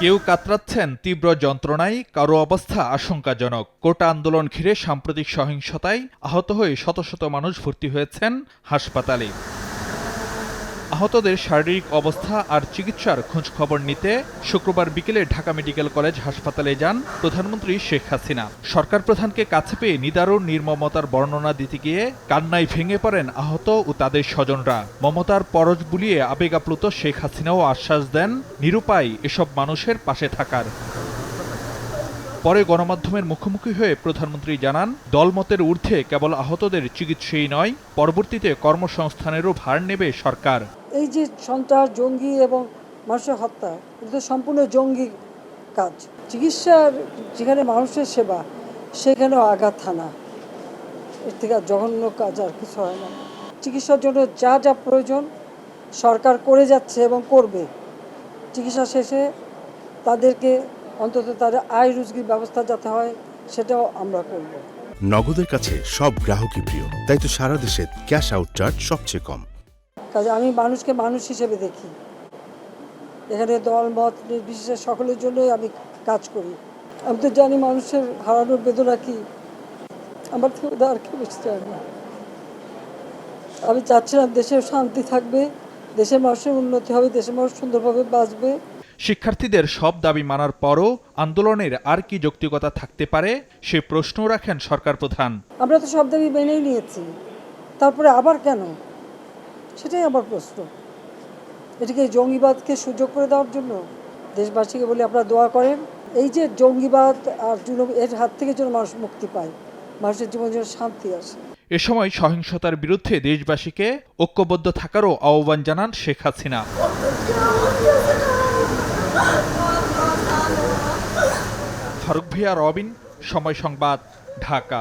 কেউ কাতরাচ্ছেন তীব্র যন্ত্রণায়, কারও অবস্থা আশঙ্কাজনক। কোটা আন্দোলন ঘিরে সাম্প্রতিক সহিংসতায় আহত হয়ে শত শত মানুষ ভর্তি হয়েছেন হাসপাতালে। আহতদের শারীরিক অবস্থা আর চিকিৎসার খোঁজ খবর নিতে শুক্রবার বিকেলে ঢাকা মেডিকেল কলেজ হাসপাতালে যান প্রধানমন্ত্রী শেখ হাসিনা। সরকার প্রধানকে কাছে পেয়ে নিদারুণ নির্মমতার বর্ণনা দিতে গিয়ে কান্নায় ভেঙে পড়েন আহত ও তাদের স্বজনরা। মমতার পরশ বুলিয়ে আবেগ আপ্লুত শেখ হাসিনাও আশ্বাস দেন, নিরুপায় এসব মানুষের পাশে থাকার। পরে গণমাধ্যমের মুখোমুখি হয়ে প্রধানমন্ত্রী জানান, দলমতের ঊর্ধ্বে কেবল আহতদের চিকিৎসাই নয়, পরবর্তীতে কর্মসংস্থানেরও ভার নেবে সরকার। এই যে সন্ত্রাস, জঙ্গি এবং মানুষের হত্যা, এটা তো সম্পূর্ণ জঙ্গি কাজ। চিকিৎসার যেখানে মানুষের সেবা, সেখানেও আঘাত থানা এর থেকে জঘন্য কাজ আর কিছু হয় না। চিকিৎসার জন্য যা যা প্রয়োজন সরকার করে যাচ্ছে এবং করবে। চিকিৎসা শেষে তাদেরকে অন্তত তাদের আয় রুজগির ব্যবস্থা যাতে হয়, সেটাও আমরা করব। নগদের কাছে সব গ্রাহকই প্রিয়, তাই তো সারা দেশে ক্যাশ আউট চার্জ সবচেয়ে কম। কাজে আমি মানুষকে মানুষ হিসেবে দেখি। এখানে দল মত নির্বিশেষে সকলের জন্যই আমি কাজ করি। আমি তো জানি মানুষের হারানোর বেদনা কি। আমার থেকে আর কেউ বেশি চায় না। আমি চাচ্ছিলাম দেশের শান্তি থাকবে দেশের মানুষের উন্নতি হবে দেশের মানুষ সুন্দরভাবে বাঁচবে। শিক্ষার্থীদের সব দাবি মানার পরও আন্দোলনের আর কি যৌক্তিকতা থাকতে পারে সে প্রশ্ন রাখেন সরকার প্রধান। আমরা তো সব দাবি মেনেই নিয়েছি। তারপরে আবার কেন? সেটাই আমার প্রশ্ন। এটিকে জঙ্গিবাদকে সুযোগ করে দেওয়ার জন্য দেশবাসীকে বলে আপনারা দোয়া করেন। এই যে জঙ্গিবাদ আর এর হাত থেকে যেন মানুষ মুক্তি পায়, মানুষের জীবন যেন শান্তি আসে। এ সময় সহিংসতার বিরুদ্ধে দেশবাসীকে ঐক্যবদ্ধ থাকারও আহ্বান জানান শেখ হাসিনা। ফারুক ভিয়া, রবিন, সময় সংবাদ, ঢাকা।